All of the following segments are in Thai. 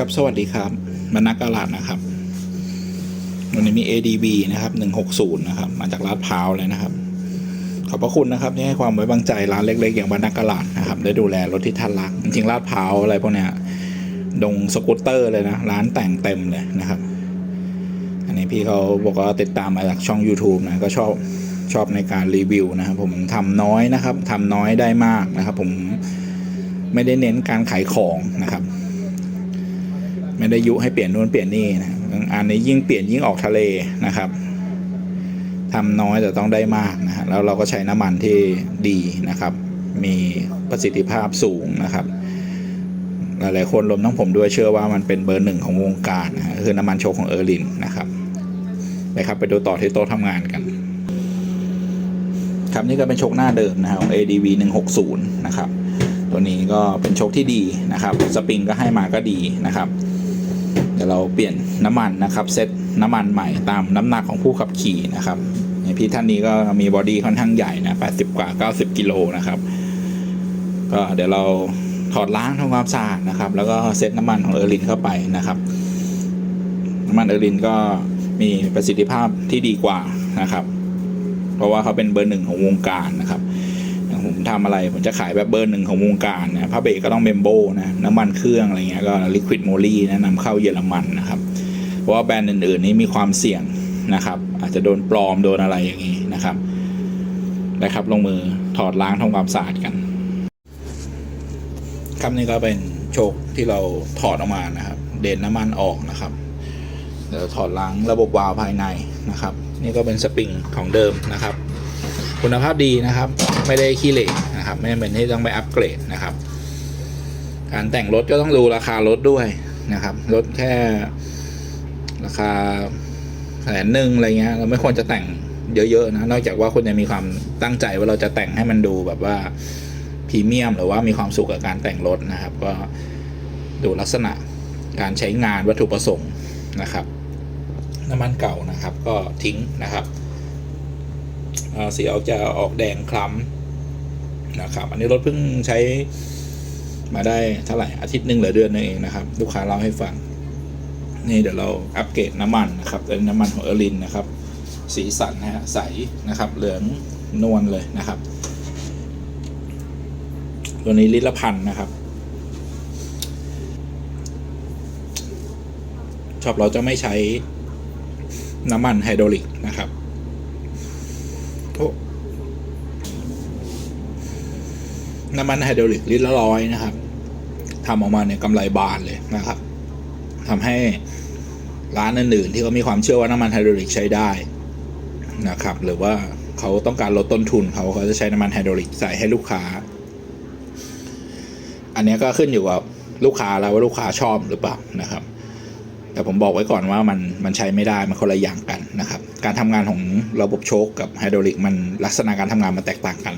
ครับสวัสดีครับมานักกาลาดนะครับวันนี้มี ADB นะครับ160นะครับ มาจากลาดพร้าวเลยนะครับ ขอบพระคุณนะครับที่ให้ความไว้วางใจร้านเล็ก ๆ อย่างบรรณากาลาดนะครับ ได้ดูแลรถที่ท่านรัก จริงๆลาดพร้าวอะไรพวกเนี้ยดงสกูตเตอร์เลยนะ ร้านแต่งเต็มเลยนะครับ อันนี้พี่เขาบอกว่าติดตามมาจากช่อง YouTube นะ ก็ชอบชอบในการรีวิวนะครับ ผมทำน้อยนะครับทำน้อยได้มากนะครับ ผมไม่ได้เน้นการขายของนะครับ ไม่ได้ยุให้เปลี่ยนนู่นเปลี่ยนนี่นะอันนี้ยิ่งเปลี่ยนยิ่งออกทะเลนะครับทำน้อยแต่ต้องได้มากนะฮะแล้วเราก็ใช้น้ำมันที่ดีนะครับ มีประสิทธิภาพสูงนะครับ หลายๆคนรวมทั้งผมด้วยเชื่อว่ามันเป็นเบอร์หนึ่งของวงการนะฮะคือน้ำมันโชกของเออร์ลินนะครับไปครับไปดูต่อที่โต๊ะทำงานกันครับนี่ก็เป็นโชคหน้าเดิมนะครับของ ADV 160 นะครับ ตัวนี้ก็เป็นโชคที่ดีนะครับ สปริงก็ให้มาก็ดีนะครับ ดี๋ยวเราเปลี่ยนน้ำมันนะครับเซตน้ำมันใหม่ตามน้ำหนักของผู้ขับขี่นะครับพี่ท่านนี้ก็มีบอดี้ค่อนข้างใหญ่นะ80 กว่า 90 กิโลนะครับ ก็เดี๋ยวเราถอดล้างทำความสะอาดนะครับ แล้วก็เซตน้ำมันของเออร์ลินเข้าไปนะครับ น้ำมันเออร์ลินก็มีประสิทธิภาพที่ดีกว่านะครับ เพราะว่าเขาเป็นเบอร์หนึ่งของวงการนะครับ อย่างผมทำอะไร ผมจะขายแบบเบอร์หนึ่งของวงการนะผ้าเบรกก็ต้องเมมโบนะน้ำมันเครื่องอะไรเงี้ยก็ลิควิดโมลีนะนำเข้าเยอรมันนะครับ เพราะว่าแบรนด์อื่นๆนี้มีความเสี่ยงนะครับ อาจจะโดนปลอมโดนอะไรอย่างนี้นะครับนะครับลงมือถอดล้างทำความสะอาดกันครับนี่ก็เป็นโชคที่เราถอดออกมานะครับ เด่นน้ำมันออกนะครับเดี๋ยวถอดล้างระบบวาล์วภายในนะครับ นี่ก็เป็นสปริงของเดิมนะครับ คุณภาพดีนะครับ ไม่ได้ขี้เหร่นะครับ ไม่จำเป็นที่ต้องไปอัปเกรดนะครับ การแต่งรถก็ต้องดูราคารถด้วยนะครับรถแค่ราคาแสนหนึ่งอะไรเงี้ย เราไม่ควรจะแต่งเยอะๆนะนอกจากว่าคุณจะมีความตั้งใจว่าเราจะแต่งให้มันดูแบบว่าพรีเมียม หรือว่ามีความสุขกับการแต่งรถนะครับ ก็ดูลักษณะการใช้งานวัตถุประสงค์นะครับ น้ำมันเก่านะครับ ก็ทิ้งนะครับ สีออกจะออกแดงคล้ำนะครับ อันนี้รถเพิ่งใช้มาได้เท่าไหร่อาทิตย์หนึ่งหรือเดือนนึงเองนะครับ ลูกค้าเล่าให้ฟัง นี่เดี๋ยวเราอัปเกรดน้ำมันนะครับเป็นน้ำมันของเอร์ลินนะครับ สีสันนะฮะใสนะครับ เหลืองนวลเลยนะครับ ตัวนี้ลิตรละพันนะครับ ชอบเราจะไม่ใช้น้ำมันไฮดรอลิกนะครับ โอ้น้ำมันไฮดรอลิกลิตรละร้อยนะครับทำออกมาเนี่ยกำไรบานเลยนะครับทำให้ร้านอื่นๆที่เขามีความเชื่อว่าน้ำมันไฮดรอลิกใช้ได้นะครับ หรือว่าเขาต้องการลดต้นทุนเขาเขาจะใช้น้ำมันไฮดรอลิกใส่ให้ลูกค้า อันนี้ก็ขึ้นอยู่กับลูกค้าแล้วว่าลูกค้าชอบหรือเปล่านะครับ แต่ผมบอกไว้ก่อนว่ามันมันใช้ไม่ได้มันคนละอย่างกันนะครับ การทำงานของระบบโชคกับไฮดรอลิกมันลักษณะการทำงานมันแตกต่างกัน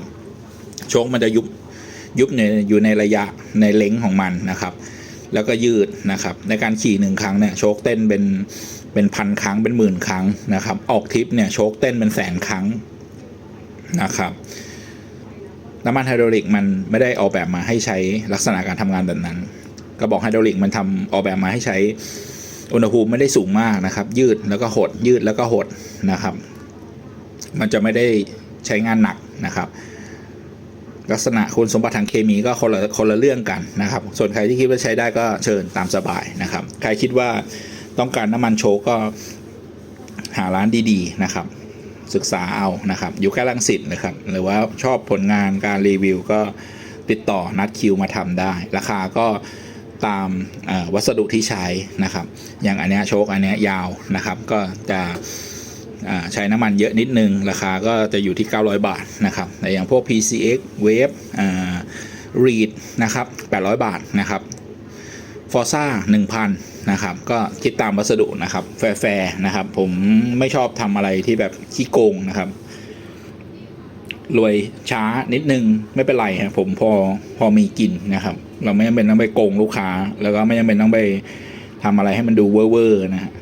โชคมันจะยุบยุบในอยู่ในระยะในเล้งของมันนะครับ แล้วก็ยืดนะครับ ในการขี่หนึ่งครั้งเนี่ยโชคเต้นเป็นเป็นพันครั้งเป็นหมื่นครั้งนะครับ ออกทริปเนี่ยโชคเต้นเป็นแสนครั้งนะครับน้ำมันไฮดรอลิกมันไม่ได้ออกแบบมาให้ใช้ลักษณะการทำงานแบบนั้นกระบอกไฮดรอลิกมันทำออกแบบมาให้ใช้ อุณหภูมิไม่ได้สูงมากนะครับ ยืดแล้วก็หด ยืดแล้วก็หดนะครับ มันจะไม่ได้ใช้งานหนักนะครับลักษณะคุณสมบัติทางเคมีก็คนละคนละเรื่องกันนะครับ ส่วนใครที่คิดว่าใช้ได้ก็เชิญตามสบายนะครับ ใครคิดว่าต้องการน้ำมันโชก็หาร้านดีๆนะครับ ศึกษาเอานะครับ อยู่แค่ลังสิตนะครับ หรือว่าชอบผลงานการรีวิวก็ติดต่อนัดคิวมาทำได้ ราคาก็ ตามวัสดุที่ใช้นะครับ อย่างอันเนี้ยโชคอันเนี้ยยาวนะครับ ก็จะใช้น้ำมันเยอะนิดนึง ราคาก็จะอยู่ที่ 900 บาทนะครับแต่อย่างพวก PCX Wave Reed นะครับ 800 บาทนะครับ Forza 1,000นะครับ ก็คิดตามวัสดุนะครับ แฟร์ๆนะครับ ผมไม่ชอบทำอะไรที่แบบขี้โกงนะครับรวยช้านิดนึง ไม่เป็นไรครับผมพอพอมีกินนะครับ เราไม่จำเป็นต้องไปโกงลูกค้า แล้วก็ไม่จำเป็นต้องไปทำอะไรให้มันดูเว่อร์นะฮะ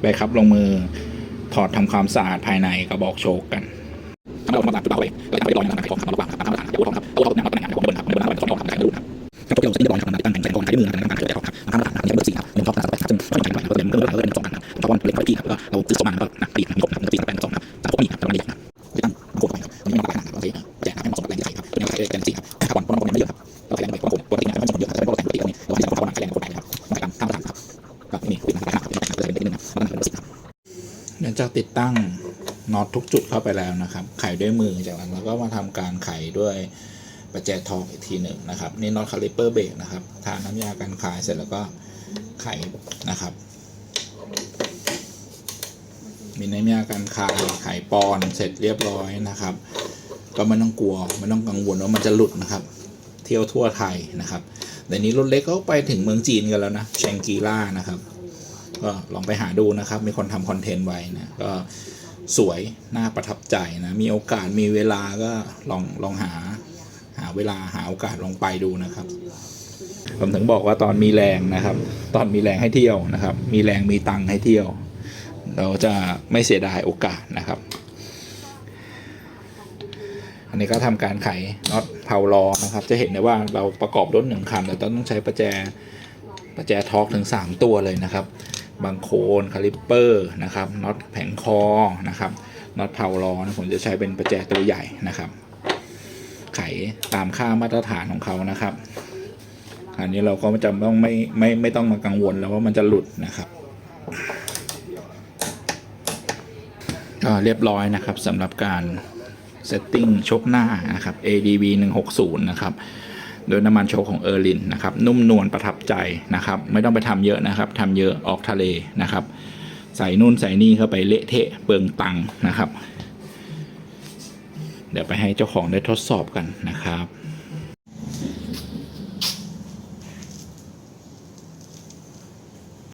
ไปครับลงมือถอดทำความสะอาดภายในกระบอกโชกกันทำให้เราทำความสะอาดจุดเบาเลยแล้วด้ลอน้ำหนักของความสะอาดามมาตรฐานเดี๋ยวทองครับองน้ำหนักตองเดิครับเดินครับทองครัครับต้องเกี่ยวกับสิ่งที่ครับตั้งแต่งแสงก่นมือนะครับเกี่ยวกับทำความสะอาดทำให้เบอร์สี่ครับยังชอบการสะอาดซึ่อบการสะอาดเริ่มเริ่มเริ่มสองครับการเล็กไปที่ครับเราซื้อสองนก็ตีมีบมีตีแป้สองครับแต่พวกนี้แต่วันนี้ กับนี่หลังจากติดตั้งน็อตทุกจุดเข้าไปแล้วนะครับ ไขด้วยมือจากนั้นเราก็มาทำการไขด้วยประแจทองอีกทีหนึ่งนะครับ นี่น็อตคาลิเปอร์เบรกนะครับ ทาน้ำยาการคลายเสร็จแล้วก็ไขนะครับ มีน้ำยาการคลายไขปอนเสร็จเรียบร้อยนะครับ ก็ไม่ต้องกลัวไม่ต้องกังวลว่ามันจะหลุดนะครับ ที่ยวทั่วไทยนะครับแต่นี้รถเล็กก็ไปถึงเมืองจีนกันแล้วนะแชงกีล่านะครับก็ลองไปหาดูนะครับ มีคนทำคอนเทนต์ไว้นะก็สวยน่าประทับใจนะมีโอกาสมีเวลาก็ลองลองหาหาเวลาหาโอกาสลองไปดูนะครับ ผมถึงบอกว่าตอนมีแรงนะครับ ตอนมีแรงให้เที่ยวนะครับ มีแรงมีตังค์ให้เที่ยว เราจะไม่เสียดายโอกาสนะครับ นี้ก็ทำการไขน็อตเพาล้อนะครับ จะเห็นได้ว่าเราประกอบรถหนึ่งคันแต่ต้องใช้ประแจประแจทอกถึง 3 ตัวเลยนะครับบางโคนคาลิปเปอร์นะครับน็อตแผงคอนะครับน็อตเพาล้อนะผมจะใช้เป็นประแจตัวใหญ่นะครับ ไขตามค่ามาตรฐานของเขานะครับอันนี้เราก็จะต้องไม่ไม่ไม่ต้องมากังวลแล้วว่ามันจะหลุดนะครับก็เรียบร้อยนะครับสำหรับการ เซตติ้งชกหน้านะครับ ADV 160 นะครับโดยน้ำมันโชกของเออร์ลินนะครับนุ่มนวลประทับใจนะครับ ไม่ต้องไปทำเยอะนะครับทำเยอะออกทะเลนะครับ ใส่นู่นใส่นี่เข้าไปเละเทะเปลืองตังนะครับ เดี๋ยวไปให้เจ้าของได้ทดสอบกันนะครับ